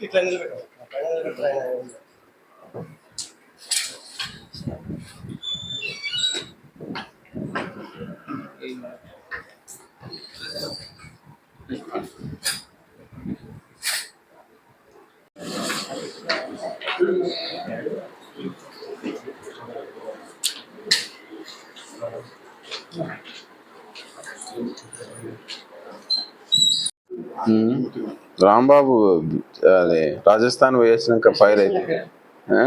ఇట్లా నిలబెట్టు పైన నిలబెట్టు ఆయన ఉమ్. రాంబాబు అది రాజస్థాన్ వేసినాక ఫైర్ అయితే ఆ?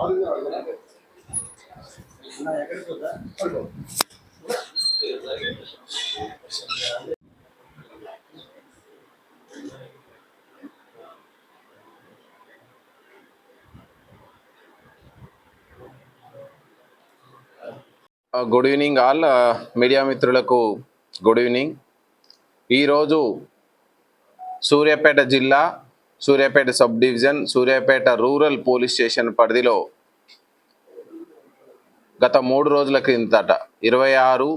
గుడ్ ఈవినింగ్ ఆల్ మీడియా మిత్రులకు గుడ్ ఈవినింగ్ ఈరోజు సూర్యాపేట జిల్లా Suryapet sub division Suryapet rural police station పరిధిలో గత మూడు రోజుల క్రిందట ఇరవై ఆరు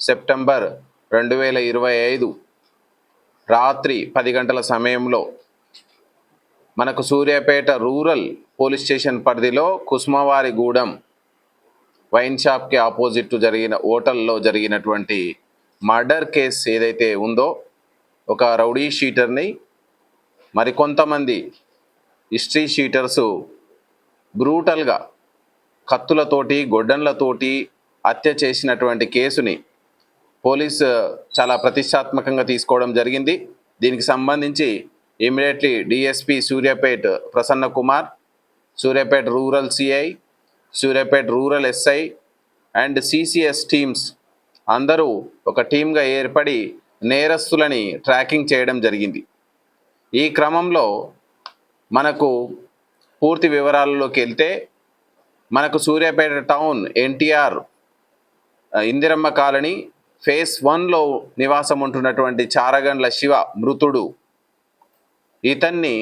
సెప్టెంబర్ రెండు వేల ఇరవై ఐదు రాత్రి పది గంటల సమయంలో మనకు సూర్యాపేట రూరల్ పోలీస్ స్టేషన్ పరిధిలో కుస్మవారిగూడెం వైన్ షాప్కి ఆపోజిట్ జరిగిన హోటల్లో జరిగినటువంటి మర్డర్ కేస్ ఏదైతే ఉందో ఒక రౌడీ షీటర్ని మరికొంతమంది హిస్టరీ షీటర్సు బ్రూటల్గా కత్తులతోటి గొడ్డన్లతోటి హత్య చేసినటువంటి కేసుని పోలీస్ చాలా ప్రతిష్టాత్మకంగా తీసుకోవడం జరిగింది. దీనికి సంబంధించి immediately DSP Suryapet Prasanna Kumar Suryapet rural CI Suryapet rural SI and CCS teams అందరూ ఒక టీమ్గా ఏర్పడి నేరస్తులని ట్రాకింగ్ చేయడం జరిగింది. ఈ క్రమంలో మనకు పూర్తి వివరాలలోకి వెళ్తే మనకు Suryapet town NTR Indiramma colony phase వన్లో నివాసం ఉంటున్నటువంటి చారగండ్ల శివ మృతుడు. ఇతన్ని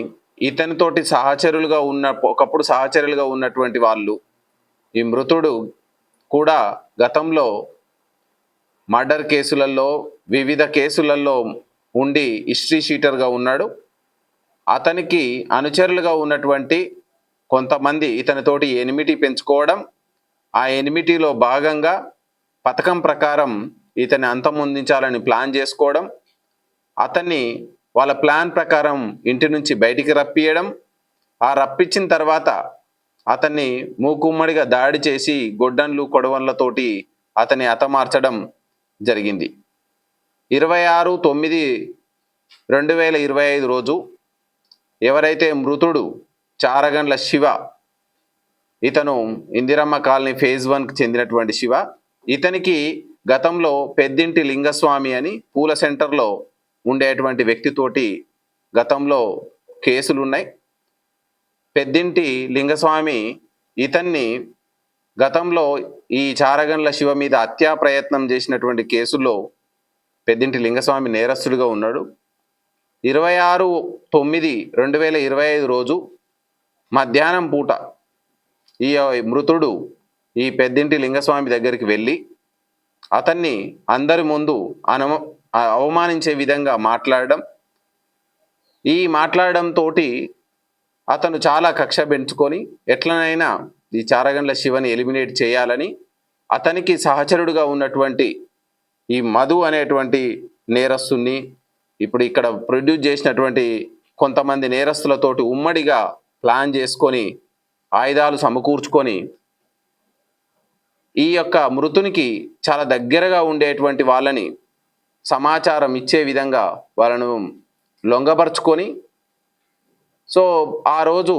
ఇతనితోటి సహచరులుగా ఉన్న ఒకప్పుడు సహచరులుగా ఉన్నటువంటి వాళ్ళు ఈ మృతుడు కూడా గతంలో మర్డర్ కేసులలో వివిధ కేసులలో ఉండి హిస్టరీ షీటర్గా ఉన్నాడు. అతనికి అనుచరులుగా ఉన్నటువంటి కొంతమంది ఇతనితోటి ఎనిమిటీ పెంచుకోవడం ఆ ఎనిమిటీలో భాగంగా పథకం ప్రకారం ఇతన్ని అంతమొందించాలని ప్లాన్ చేసుకోవడం అతన్ని వాళ్ళ ప్లాన్ ప్రకారం ఇంటి నుంచి బయటికి రప్పియడం ఆ రప్పించిన తర్వాత అతన్ని మూకుమ్మడిగా దాడి చేసి గొడ్డన్లు కొడవన్లతోటి అతన్ని అతమార్చడం జరిగింది. ఇరవై ఆరు తొమ్మిది రెండు వేల ఇరవై ఐదు రోజు ఎవరైతే మృతుడు చారగండ్ల శివ ఇతను ఇందిరమ్మ కాలనీ ఫేజ్ వన్కి చెందినటువంటి శివ ఇతనికి గతంలో పెద్దింటి లింగస్వామి అని పూల సెంటర్లో ఉండేటువంటి వ్యక్తితోటి గతంలో కేసులు ఉన్నాయి పెద్దింటి లింగస్వామి ఇతన్ని గతంలో ఈ చారగండ్ల శివ మీద హత్యా ప్రయత్నం చేసినటువంటి కేసులో పెద్దింటి లింగస్వామి నేరస్తుడిగా ఉన్నాడు. ఇరవై ఆరు తొమ్మిది రెండు వేల ఇరవై ఐదు రోజు మధ్యాహ్నం పూట ఈ మృతుడు ఈ పెద్దింటి లింగస్వామి దగ్గరికి వెళ్ళి అతన్ని అందరి ముందు అనమ అవమానించే విధంగా మాట్లాడడం. ఈ మాట్లాడడంతో తోటి అతను చాలా కక్ష పెంచుకొని ఎట్లనైనా ఈ చారగండ్ల శివని ఎలిమినేట్ చేయాలని అతనికి సహచరుడుగా ఉన్నటువంటి ఈ మధు అనేటువంటి నేరస్తుని ఇప్పుడు ఇక్కడ ప్రొడ్యూస్ చేసినటువంటి కొంతమంది నేరస్తులతోటి ఉమ్మడిగా ప్లాన్ చేసుకొని ఆయుధాలు సమకూర్చుకొని ఈ యొక్క మృతునికి చాలా దగ్గరగా ఉండేటువంటి వాళ్ళని సమాచారం ఇచ్చే విధంగా వాళ్ళను లొంగపరుచుకొని సో ఆ రోజు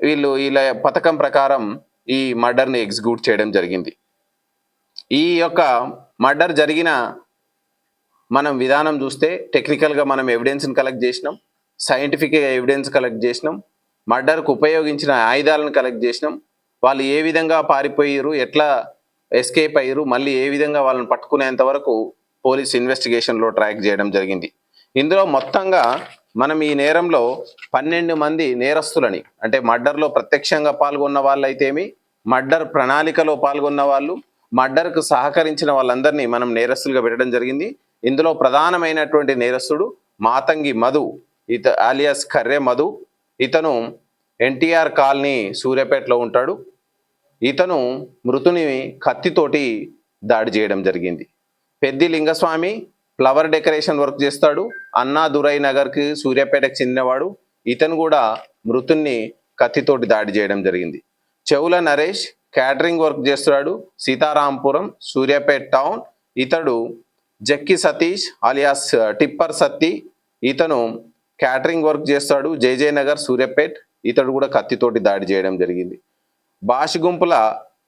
వీళ్ళు వీళ్ళ పథకం ప్రకారం ఈ మర్డర్ని ఎగ్జిక్యూట్ చేయడం జరిగింది. ఈ యొక్క మర్డర్ జరిగిన మనం విధానం చూస్తే టెక్నికల్గా మనం ఎవిడెన్స్ని కలెక్ట్ చేసినాం సైంటిఫిక్గా ఎవిడెన్స్ కలెక్ట్ చేసినాం మర్డర్కు ఉపయోగించిన ఆయుధాలను కలెక్ట్ చేసినాం. వాళ్ళు ఏ విధంగా పారిపోయారు ఎట్లా ఎస్కేప్ అయ్యారు మళ్ళీ ఏ విధంగా వాళ్ళని పట్టుకునేంత వరకు పోలీస్ ఇన్వెస్టిగేషన్లో ట్రాక్ చేయడం జరిగింది. ఇందులో మొత్తంగా మనం ఈ నేరంలో పన్నెండు మంది నేరస్తులని అంటే మర్డర్లో ప్రత్యక్షంగా పాల్గొన్న వాళ్ళైతేమి మర్డర్ ప్రణాళికలో పాల్గొన్న వాళ్ళు మర్డర్కు సహకరించిన వాళ్ళందరినీ మనం నేరస్తులుగా పెట్టడం జరిగింది. ఇందులో ప్రధానమైనటువంటి నేరస్తుడు మాతంగి మధు ఇత ఆలియాస్ కర్రే మధు. ఇతను ఎన్టీఆర్ కాలనీ సూర్యాపేటలో ఉంటాడు. ఇతను మృతుని కత్తితోటి దాడి చేయడం జరిగింది. Peddi Lingaswamy flower decoration work చేస్తాడు. అన్నా దురై నగర్కి సూర్యాపేటకు చెందినవాడు. ఇతను కూడా మృతుని కత్తితోటి దాడి చేయడం జరిగింది. చెవుల నరేష్ క్యాటరింగ్ వర్క్ చేస్తున్నాడు సీతారాంపురం సూర్యాపేట టౌన్. ఇతడు Jakki Satish alias uh, tipper Satti. ఇతను క్యాటరింగ్ వర్క్ చేస్తాడు. జేజే నగర్ సూర్యపేట్. ఇతడు కూడా కత్తితోటి దాడి చేయడం జరిగింది. బాషిగుంపుల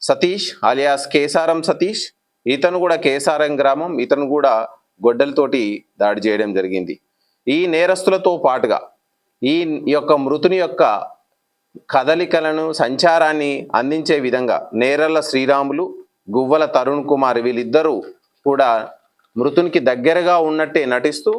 సతీష్ అలియాస్ కేసారం సతీష్. ఇతను కూడా కేసారం గ్రామం. ఇతను కూడా గొడ్డలతోటి దాడి చేయడం జరిగింది. ఈ నేరస్తులతో పాటుగా ఈ యొక్క మృతుని యొక్క కదలికలను సంచారాన్ని అందించే విధంగా నేరల శ్రీరాములు గువ్వల తరుణ్ కుమార్ వీళ్ళిద్దరూ కూడా మృతునికి దగ్గరగా ఉన్నట్టే నటిస్తూ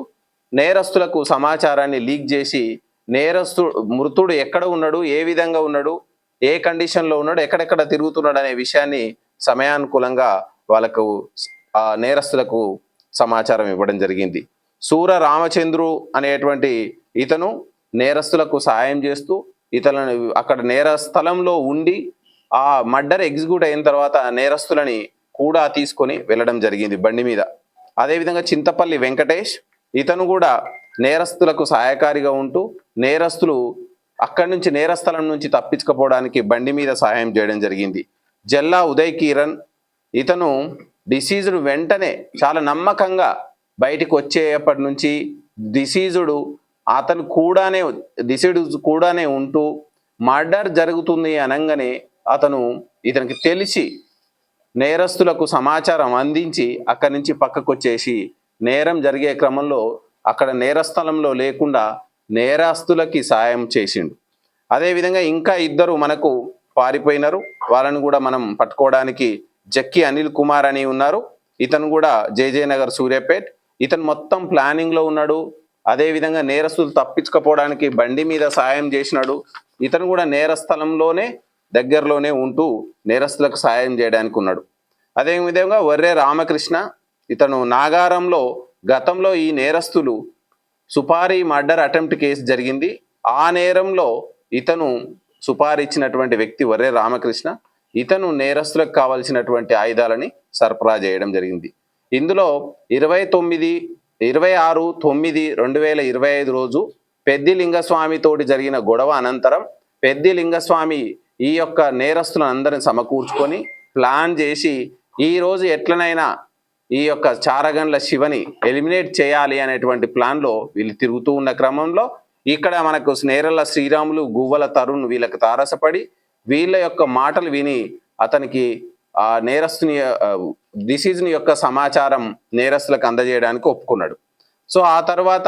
నేరస్తులకు సమాచారాన్ని లీక్ చేసి నేరస్తు మృతుడు ఎక్కడ ఉన్నాడు ఏ విధంగా ఉన్నాడు ఏ కండిషన్లో ఉన్నాడు ఎక్కడెక్కడ తిరుగుతున్నాడు అనే విషయాన్ని సమయానుకూలంగా వాళ్ళకు ఆ నేరస్తులకు సమాచారం ఇవ్వడం జరిగింది. సూర రామచంద్రు అనేటువంటి ఇతను నేరస్తులకు సాయం చేస్తూ ఇతలను అక్కడ నేర స్థలంలో ఉండి ఆ మర్డర్ ఎగ్జిక్యూట్ అయిన తర్వాత నేరస్తులని కూడా తీసుకొని వెళ్ళడం జరిగింది బండి మీద. అదేవిధంగా చింతపల్లి వెంకటేష్ ఇతను కూడా నేరస్తులకు సహాయకారిగా ఉంటూ నేరస్తులు అక్కడి నుంచి నేరస్థలం నుంచి తప్పించుకపోవడానికి బండి మీద సహాయం చేయడం జరిగింది. జల్లా ఉదయ్ కిరణ్ ఇతను డిసీజుడు వెంటనే చాలా నమ్మకంగా బయటికి వచ్చేప్పటి నుంచి డిసీజుడు అతను కూడానే డిసీడు కూడానే ఉంటూ మర్డర్ జరుగుతుంది అనగానే అతను ఇతనికి తెలిసి నేరస్తులకు సమాచారం అందించి అక్కడి నుంచి పక్కకు వచ్చేసి నేరం జరిగే క్రమంలో అక్కడ నేరస్థలంలో లేకుండా నేరస్తులకి సాయం చేసిండు. అదేవిధంగా ఇంకా ఇద్దరు మనకు పారిపోయినారు. వాళ్ళని కూడా మనం పట్టుకోవడానికి జక్కి అనిల్ కుమార్ అని ఉన్నారు. ఇతను కూడా జేజే నగర్ సూర్యాపేట్. ఇతను మొత్తం ప్లానింగ్లో ఉన్నాడు. అదేవిధంగా నేరస్తులు తప్పించుకపోవడానికి బండి మీద సాయం చేసినాడు. ఇతను కూడా నేరస్థలంలోనే దగ్గరలోనే ఉంటూ నేరస్తులకు సాయం చేయడానికి ఉన్నాడు. అదే విధంగా వర్రే రామకృష్ణ ఇతను నాగారంలో గతంలో ఈ నేరస్తులు సుపారీ మర్డర్ అటెంప్ట్ కేసు జరిగింది. ఆ నేరంలో ఇతను సుపారీ ఇచ్చినటువంటి వ్యక్తి వర్రే రామకృష్ణ. ఇతను నేరస్తులకు కావాల్సినటువంటి ఆయుధాలని సరఫరా చేయడం జరిగింది. ఇందులో ఇరవై తొమ్మిది ఇరవై ఆరు తొమ్మిది రెండు వేల ఇరవై ఐదు రోజు పెద్ది లింగస్వామి తోటి జరిగిన గొడవ అనంతరం పెద్ది లింగస్వామి ఈ యొక్క నేరస్తులను అందరిని సమకూర్చుకొని ప్లాన్ చేసి ఈరోజు ఎట్లనైనా ఈ యొక్క చారగండ్ల శివని ఎలిమినేట్ చేయాలి అనేటువంటి ప్లాన్లో వీళ్ళు తిరుగుతూ ఉన్న క్రమంలో ఇక్కడ మనకు నేరళ్ళ శ్రీరాములు గువ్వల తరుణ్ వీళ్ళకి తారసపడి వీళ్ళ యొక్క మాటలు విని అతనికి ఆ నేరస్తుని డిసీజ్ని యొక్క సమాచారం నేరస్తులకు అందజేయడానికి ఒప్పుకున్నాడు. సో ఆ తర్వాత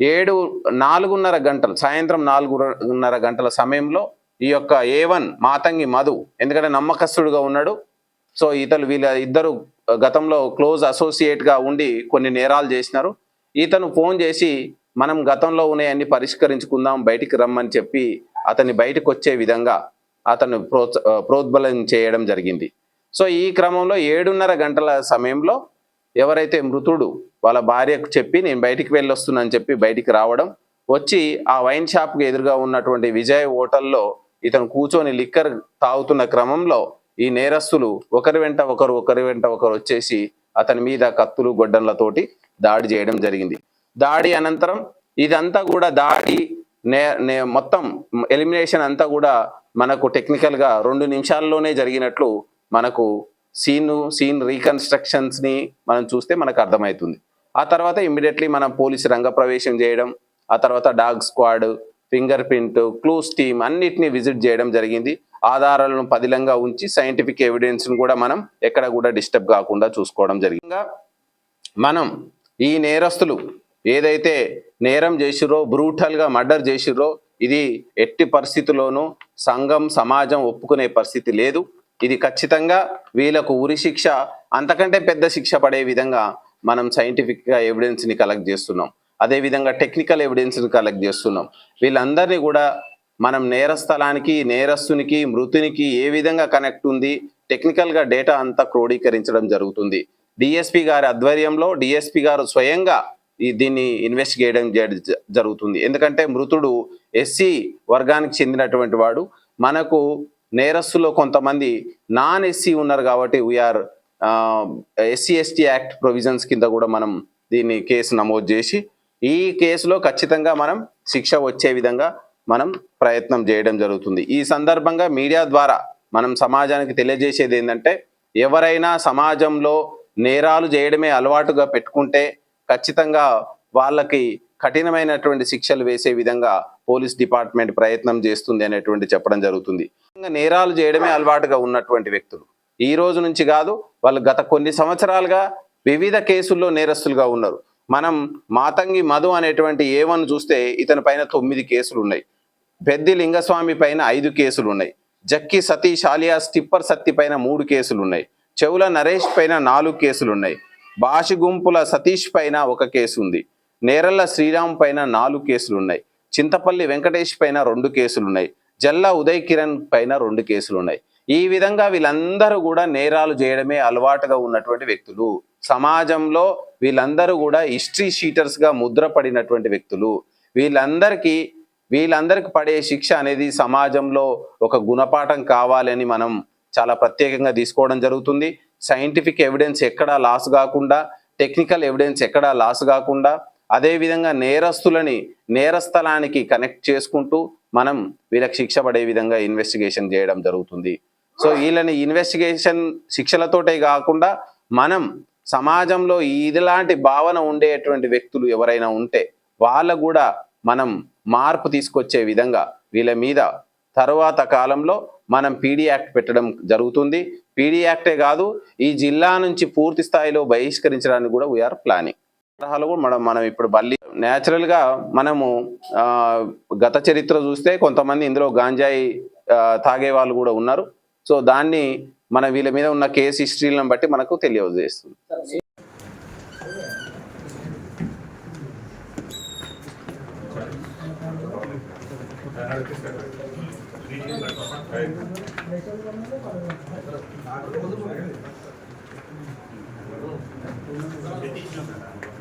ఏడు నాలుగున్నర గంటలు సాయంత్రం నాలుగున్నర గంటల సమయంలో ఈ యొక్క ఏ వన్ మాతంగి మధు ఎందుకంటే నమ్మకస్తుడుగా ఉన్నాడు. సో ఇతను వీళ్ళ ఇద్దరు గతంలో క్లోజ్ అసోసియేట్గా ఉండి కొన్ని నేరాలు చేసినారు. ఇతను ఫోన్ చేసి మనం గతంలో ఉన్నాయన్ని పరిష్కరించుకుందాం బయటికి రమ్మని చెప్పి అతన్ని బయటకు వచ్చే విధంగా అతను ప్రోత్స చేయడం జరిగింది. సో ఈ క్రమంలో ఏడున్నర గంటల సమయంలో ఎవరైతే మృతుడు వాళ్ళ భార్యకు చెప్పి నేను బయటికి వెళ్ళొస్తున్నాను చెప్పి బయటికి రావడం వచ్చి ఆ వైన్ షాప్కి ఎదురుగా ఉన్నటువంటి విజయ్ హోటల్లో ఇతను కూర్చొని లిక్కర్ తాగుతున్న క్రమంలో ఈ నేరస్తులు ఒకరి వెంట ఒకరు ఒకరి వెంట ఒకరు వచ్చేసి అతని మీద కత్తులు గొడ్డన్లతోటి దాడి చేయడం జరిగింది. దాడి అనంతరం ఇదంతా కూడా దాడి నే నే మొత్తం ఎలిమినేషన్ అంతా కూడా మనకు టెక్నికల్గా రెండు నిమిషాల్లోనే జరిగినట్లు మనకు సీన్ సీన్ రీకన్స్ట్రక్షన్స్ని మనం చూస్తే మనకు అర్థమవుతుంది. ఆ తర్వాత ఇమ్మీడియట్లీ మనం పోలీసు రంగ ప్రవేశం చేయడం ఆ తర్వాత dog squad finger print clues team అన్నిటిని విజిట్ చేయడం జరిగింది. ఆధారాలను పదిలంగా ఉంచి సైంటిఫిక్ ఎవిడెన్స్ కూడా మనం ఎక్కడ కూడా డిస్టర్బ్ కాకుండా చూసుకోవడం జరిగింది. మనం ఈ నేరస్తులు ఏదైతే నేరం చేసిరో బ్రూటల్గా మర్డర్ చేసిరో ఇది ఎట్టి పరిస్థితుల్లోనూ సంఘం సమాజం ఒప్పుకునే పరిస్థితి లేదు. ఇది ఖచ్చితంగా వీళ్ళకు ఉరి శిక్ష అంతకంటే పెద్ద శిక్ష పడే విధంగా మనం సైంటిఫిక్గా ఎవిడెన్స్ని కలెక్ట్ చేస్తున్నాం. అదేవిధంగా టెక్నికల్ ఎవిడెన్స్ని కలెక్ట్ చేస్తున్నాం. వీళ్ళందరినీ కూడా మనం నేరస్థలానికి నేరస్తునికి మృతునికి ఏ విధంగా కనెక్ట్ ఉంది టెక్నికల్గా డేటా అంతా క్రోడీకరించడం జరుగుతుంది. డిఎస్పి గారి ఆధ్వర్యంలో డిఎస్పి గారు స్వయంగా ఈ దీన్ని ఇన్వెస్ట్ చేయడం జ- జరుగుతుంది. ఎందుకంటే మృతుడు ఎస్సీ వర్గానికి చెందినటువంటి వాడు. మనకు నేరస్తులో కొంతమంది నాన్ ఎస్సీ ఉన్నారు కాబట్టి VR SC ST act provisions కింద కూడా మనం దీన్ని కేసు నమోదు చేసి ఈ కేసులో ఖచ్చితంగా మనం శిక్ష వచ్చే విధంగా మనం ప్రయత్నం చేయడం జరుగుతుంది. ఈ సందర్భంగా మీడియా ద్వారా మనం సమాజానికి తెలియజేసేది ఏంటంటే ఎవరైనా సమాజంలో నేరాలు చేయడమే అలవాటుగా పెట్టుకుంటే ఖచ్చితంగా వాళ్ళకి కఠినమైనటువంటి శిక్షలు వేసే విధంగా పోలీస్ డిపార్ట్మెంట్ ప్రయత్నం చేస్తుంది అనేటువంటి చెప్పడం జరుగుతుంది. నేరాలు చేయడమే అలవాటుగా ఉన్నటువంటి వ్యక్తులు. ఈ రోజు నుంచి కాదు వాళ్ళు గత కొన్ని సంవత్సరాలుగా వివిధ కేసుల్లో నేరస్తులుగా ఉన్నారు. మనం మాతంగి మధు అనేటువంటి ఏవన్ చూస్తే ఇతని పైన తొమ్మిది కేసులు ఉన్నాయి పెద్ది లింగస్వామి పైన ఐదు కేసులు ఉన్నాయి జక్కి సతీష్ ఆలియాస్ టిప్పర్ సత్తి పైన మూడు కేసులు ఉన్నాయి చెవుల నరేష్ పైన నాలుగు కేసులు ఉన్నాయి బాషి గుంపుల సతీష్ పైన ఒక కేసు ఉంది నేరల్ల శ్రీరామ్ పైన నాలుగు కేసులు ఉన్నాయి చింతపల్లి వెంకటేష్ పైన రెండు కేసులు ఉన్నాయి జల్లా ఉదయ్ కిరణ్ పైన రెండు కేసులు ఉన్నాయి ఈ విధంగా వీళ్ళందరూ కూడా నేరాలు చేయడమే అలవాటుగా ఉన్నటువంటి వ్యక్తులు. సమాజంలో వీళ్ళందరూ కూడా హిస్టరీ షీటర్స్గా ముద్రపడినటువంటి వ్యక్తులు. వీళ్ళందరికీ వీళ్ళందరికి పడే శిక్ష అనేది సమాజంలో ఒక గుణపాఠం కావాలని మనం చాలా ప్రత్యేకంగా తీసుకోవడం జరుగుతుంది. సైంటిఫిక్ ఎవిడెన్స్ ఎక్కడా లాస్ కాకుండా టెక్నికల్ ఎవిడెన్స్ ఎక్కడా లాస్ కాకుండా అదేవిధంగా నేరస్తులని నేరస్థలానికి కనెక్ట్ చేసుకుంటూ మనం వీళ్ళకి శిక్ష పడే విధంగా ఇన్వెస్టిగేషన్ చేయడం జరుగుతుంది. సో వీళ్ళని ఇన్వెస్టిగేషన్ శిక్షలతోటే కాకుండా మనం సమాజంలో ఇదిలాంటి భావన ఉండేటువంటి వ్యక్తులు ఎవరైనా ఉంటే వాళ్ళకు కూడా మనం మార్పు తీసుకొచ్చే విధంగా వీళ్ళ మీద తరువాత కాలంలో మనం పీడీ యాక్ట్ పెట్టడం జరుగుతుంది. పీడీ యాక్టే కాదు ఈ జిల్లా నుంచి పూర్తి స్థాయిలో బహిష్కరించడానికి కూడా వీఆర్ ప్లానింగ్ తరహాలు కూడా మనం మనం ఇప్పుడు బల్లి న్యాచురల్గా మనము గత చరిత్ర చూస్తే కొంతమంది ఇందులో గాంజాయి తాగే వాళ్ళు కూడా ఉన్నారు. సో దాన్ని మన వీళ్ళ మీద ఉన్న కేసు హిస్టరీలను బట్టి మనకు తెలియజేస్తుంది Thank.